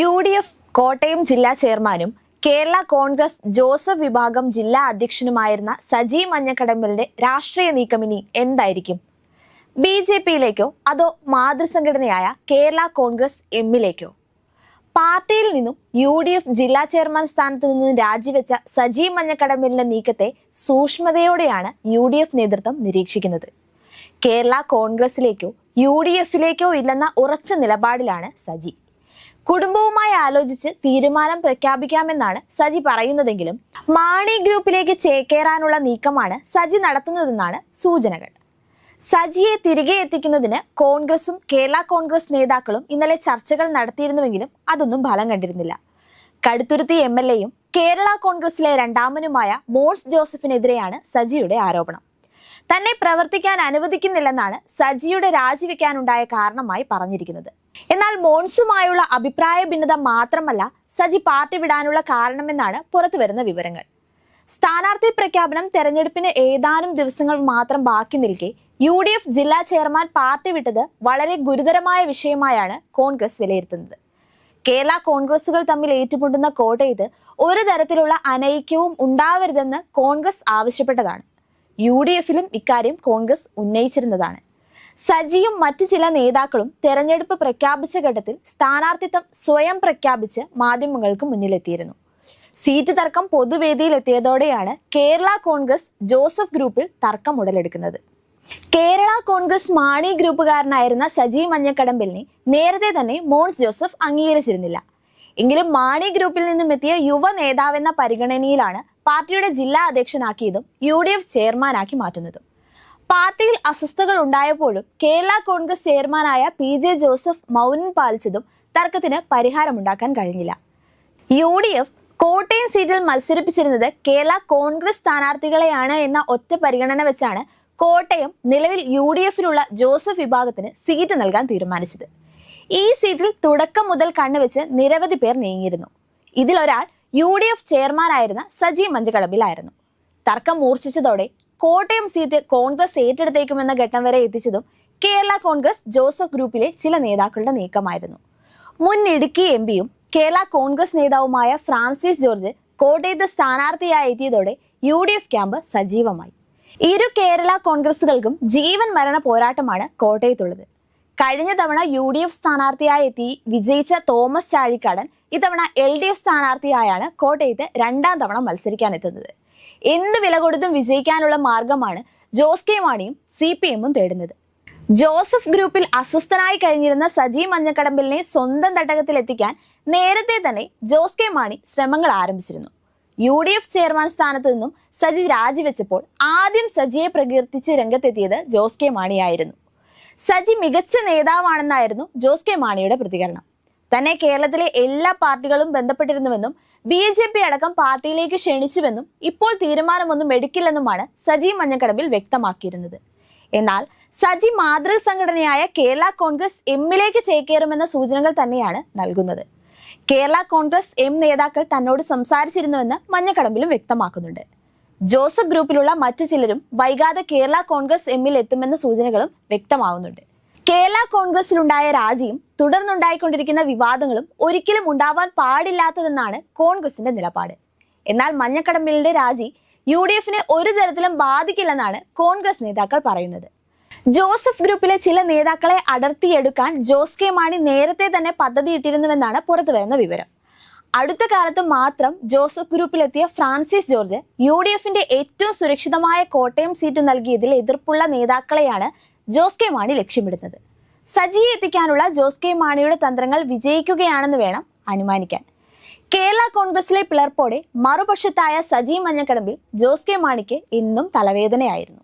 U D F Kottayam ജില്ലാ ചെയർമാനും Kerala Congress Joseph വിഭാഗം ജില്ലാ അധ്യക്ഷനുമായിരുന്ന സജി മഞ്ഞക്കടമ്പലിന്റെ രാഷ്ട്രീയ നീക്കം ഇനി എന്തായിരിക്കും? ബി ജെ പിയിലേക്കോ അതോ മാതൃസംഘടനയായ കേരള കോൺഗ്രസ് എമ്മിലേക്കോ? പാർട്ടിയിൽ നിന്നും യു ഡി എഫ് ജില്ലാ ചെയർമാൻ സ്ഥാനത്ത് നിന്നും രാജിവെച്ച സജി മഞ്ഞക്കടമ്പലിന്റെ നീക്കത്തെ സൂക്ഷ്മതയോടെയാണ് യു ഡി എഫ് നേതൃത്വം നിരീക്ഷിക്കുന്നത്. കേരള കോൺഗ്രസിലേക്കോ യു ഡി എഫിലേക്കോ ഇല്ലെന്ന ഉറച്ച നിലപാടിലാണ് സജി. കുടുംബവുമായി ആലോചിച്ച് തീരുമാനം പ്രഖ്യാപിക്കാമെന്നാണ് സജി പറയുന്നതെങ്കിലും മാണി ഗ്രൂപ്പിലേക്ക് ചേക്കേറാനുള്ള നീക്കമാണ് സജി നടത്തുന്നതെന്നാണ് സൂചനകൾ. സജിയെ തിരികെ എത്തിക്കുന്നതിന് കോൺഗ്രസും കേരള കോൺഗ്രസ് നേതാക്കളും ഇന്നലെ ചർച്ചകൾ നടത്തിയിരുന്നുവെങ്കിലും അതൊന്നും ഫലം കണ്ടിരുന്നില്ല. കടുത്തുരുത്തി എം എൽ എയും കേരള കോൺഗ്രസിലെ രണ്ടാമനുമായ മോഴ്സ് ജോസഫിനെതിരെയാണ് സജിയുടെ ആരോപണം. തന്നെ പ്രവർത്തിക്കാൻ അനുവദിക്കുന്നില്ലെന്നാണ് സജിയുടെ രാജിവെക്കാനുണ്ടായ കാരണമായി പറഞ്ഞിരിക്കുന്നത്. എന്നാൽ മോൺസുമായുള്ള അഭിപ്രായ ഭിന്നത മാത്രമല്ല സജി പാർട്ടി വിടാനുള്ള കാരണമെന്നാണ് പുറത്തുവരുന്ന വിവരങ്ങൾ. സ്ഥാനാർത്ഥി പ്രഖ്യാപനം തെരഞ്ഞെടുപ്പിന് ഏതാനും ദിവസങ്ങൾ മാത്രം ബാക്കി നിൽക്കെ യു ഡി എഫ് ജില്ലാ ചെയർമാൻ പാർട്ടി വിട്ടത് വളരെ ഗുരുതരമായ വിഷയമായാണ് കോൺഗ്രസ് വിലയിരുത്തുന്നത്. കേരള കോൺഗ്രസുകൾ തമ്മിൽ ഏറ്റുമുട്ടുന്ന കോട്ടയത്ത് ഒരു തരത്തിലുള്ള അനൈക്യവും ഉണ്ടാവരുതെന്ന് കോൺഗ്രസ് ആവശ്യപ്പെട്ടതാണ്. യു ഡി എഫിലും ഇക്കാര്യം കോൺഗ്രസ് ഉന്നയിച്ചിരുന്നതാണ്. സജിയും മറ്റു ചില നേതാക്കളും തെരഞ്ഞെടുപ്പ് പ്രഖ്യാപിച്ച ഘട്ടത്തിൽ സ്ഥാനാർത്ഥിത്വം സ്വയം പ്രഖ്യാപിച്ച് മാധ്യമങ്ങൾക്ക് മുന്നിലെത്തിയിരുന്നു. സീറ്റ് തർക്കം പൊതുവേദിയിൽ എത്തിയതോടെയാണ് കേരള കോൺഗ്രസ് ജോസഫ് ഗ്രൂപ്പിൽ തർക്കം ഉടലെടുക്കുന്നത്. കേരള കോൺഗ്രസ് മാണി ഗ്രൂപ്പുകാരനായിരുന്ന സജി മഞ്ഞക്കടമ്പലിനെ നേരത്തെ തന്നെ മോൻസ് ജോസഫ് അംഗീകരിച്ചിരുന്നില്ല. എങ്കിലും മാണി ഗ്രൂപ്പിൽ നിന്നും എത്തിയ യുവ നേതാവെന്ന പരിഗണനയിലാണ് പാർട്ടിയുടെ ജില്ലാ അധ്യക്ഷനാക്കിയതും യു ഡി എഫ് ചെയർമാനാക്കി മാറ്റുന്നതും. പാർട്ടിയിൽ അസ്വസ്ഥതകൾ ഉണ്ടായപ്പോഴും കേരള കോൺഗ്രസ് ചെയർമാനായ പി ജെ ജോസഫ് മൗനം പാലിച്ചതും തർക്കത്തിന് പരിഹാരമുണ്ടാക്കാൻ കഴിഞ്ഞില്ല. യു ഡി എഫ് കോട്ടയം സീറ്റിൽ മത്സരിപ്പിച്ചിരുന്നത് കേരള കോൺഗ്രസ് സ്ഥാനാർത്ഥികളെയാണ് എന്ന ഒറ്റ പരിഗണന വെച്ചാണ് കോട്ടയം നിലവിൽ യു ഡി എഫിലുള്ള ജോസഫ് വിഭാഗത്തിന് സീറ്റ് നൽകാൻ തീരുമാനിച്ചത്. ഈ സീറ്റിൽ തുടക്കം മുതൽ കണ്ണുവെച്ച് നിരവധി പേർ നീങ്ങിയിരുന്നു. ഇതിലൊരാൾ യു ഡി എഫ് ചെയർമാനായിരുന്ന സജി മഞ്ചകടമ്പിലായിരുന്നു തർക്കം മൂർച്ഛിച്ചതോടെ കോട്ടയം സീറ്റ് കോൺഗ്രസ് ഏറ്റെടുത്തേക്കുമെന്ന ഘട്ടം വരെ എത്തിച്ചതും കേരള കോൺഗ്രസ് ജോസഫ് ഗ്രൂപ്പിലെ ചില നേതാക്കളുടെ നീക്കമായിരുന്നു. മുൻ ഇടുക്കി എം പിയും കേരള കോൺഗ്രസ് നേതാവുമായ ഫ്രാൻസിസ് ജോർജ് കോട്ടയത്ത് സ്ഥാനാർത്ഥിയായി എത്തിയതോടെ യു ഡി എഫ് ക്യാമ്പ് സജീവമായി. ഇരു കേരള കോൺഗ്രസുകൾക്കും ജീവൻ മരണ പോരാട്ടമാണ് കോട്ടയത്തുള്ളത്. കഴിഞ്ഞ തവണ യു ഡി എഫ് സ്ഥാനാർത്ഥിയായി എത്തി വിജയിച്ച തോമസ് ചാഴിക്കാടൻ ഇത്തവണ എൽ ഡി എഫ് സ്ഥാനാർത്ഥിയായാണ് കോട്ടയത്ത് രണ്ടാം തവണ മത്സരിക്കാൻ എത്തുന്നത് എന്ത് വില കൊടുത്തും വിജയിക്കാനുള്ള മാർഗമാണ് ജോസ് കെ മാണിയും സി പി എമ്മും തേടുന്നത്. ജോസഫ് ഗ്രൂപ്പിൽ അസ്വസ്ഥനായി കഴിഞ്ഞിരുന്ന സജി മഞ്ഞക്കടമ്പലിനെ സ്വന്തം തട്ടകത്തിൽ എത്തിക്കാൻ നേരത്തെ തന്നെ ജോസ് കെ മാണി ശ്രമങ്ങൾ ആരംഭിച്ചിരുന്നു. യു ഡി എഫ് ചെയർമാൻ സ്ഥാനത്ത് നിന്നും സജി രാജിവെച്ചപ്പോൾ ആദ്യം സജിയെ പ്രകീർത്തിച്ച് രംഗത്തെത്തിയത് ജോസ് കെ മാണിയായിരുന്നു. സജി മികച്ച നേതാവാണെന്നായിരുന്നു ജോസ് കെ മാണിയുടെ പ്രതികരണം. തന്നെ കേരളത്തിലെ എല്ലാ പാർട്ടികളും ബന്ധപ്പെട്ടിരുന്നുവെന്നും ബി ജെ അടക്കം പാർട്ടിയിലേക്ക് ക്ഷണിച്ചുവെന്നും ഇപ്പോൾ തീരുമാനമൊന്നും എടുക്കില്ലെന്നുമാണ് സജി മഞ്ഞക്കടമ്പിൽ വ്യക്തമാക്കിയിരുന്നത്. എന്നാൽ സജി മാതൃ സംഘടനയായ കേരള കോൺഗ്രസ് എമ്മിലേക്ക് ചേക്കേറുമെന്ന സൂചനകൾ തന്നെയാണ് നൽകുന്നത്. കേരള കോൺഗ്രസ് എം നേതാക്കൾ തന്നോട് സംസാരിച്ചിരുന്നുവെന്ന് മഞ്ഞക്കടമ്പിലും വ്യക്തമാക്കുന്നുണ്ട്. ജോസഫ് ഗ്രൂപ്പിലുള്ള മറ്റു ചിലരും വൈകാതെ കേരള കോൺഗ്രസ് എമ്മിൽ എത്തുമെന്ന സൂചനകളും വ്യക്തമാവുന്നുണ്ട്. കേരള കോൺഗ്രസിലുണ്ടായ രാജിയും തുടർന്നുണ്ടായിക്കൊണ്ടിരിക്കുന്ന വിവാദങ്ങളും ഒരിക്കലും ഉണ്ടാവാൻ പാടില്ലാത്തതെന്നാണ് കോൺഗ്രസിന്റെ നിലപാട്. എന്നാൽ മഞ്ഞക്കടമ്പിലിന്റെ രാജി യു ഡി എഫിനെ ഒരു തരത്തിലും ബാധിക്കില്ലെന്നാണ് കോൺഗ്രസ് നേതാക്കൾ പറയുന്നത്. ജോസഫ് ഗ്രൂപ്പിലെ ചില നേതാക്കളെ അടർത്തിയെടുക്കാൻ ജോസ് കെ മാണി നേരത്തെ തന്നെ പദ്ധതിയിട്ടിരുന്നുവെന്നാണ് പുറത്തുവരുന്ന വിവരം. അടുത്ത കാലത്ത് മാത്രം ജോസഫ് ഗ്രൂപ്പിലെത്തിയ ഫ്രാൻസിസ് ജോർജ് യു ഡി എഫിന്റെ ഏറ്റവും സുരക്ഷിതമായ കോട്ടയം സീറ്റ് നൽകിയതിൽ എതിർപ്പുള്ള നേതാക്കളെയാണ് ജോസ് കെ മാണി ലക്ഷ്യമിടുന്നത്. സജിയെ എത്തിക്കാനുള്ള ജോസ് കെ മാണിയുടെ തന്ത്രങ്ങൾ വിജയിക്കുകയാണെന്ന് വേണം അനുമാനിക്കാൻ. കേരള കോൺഗ്രസിലെ പിളർപ്പോടെ മറുപക്ഷത്തായ സജി മഞ്ഞക്കടമ്പിൽ ജോസ് കെ മാണിക്ക് ഇന്നും തലവേദനയായിരുന്നു.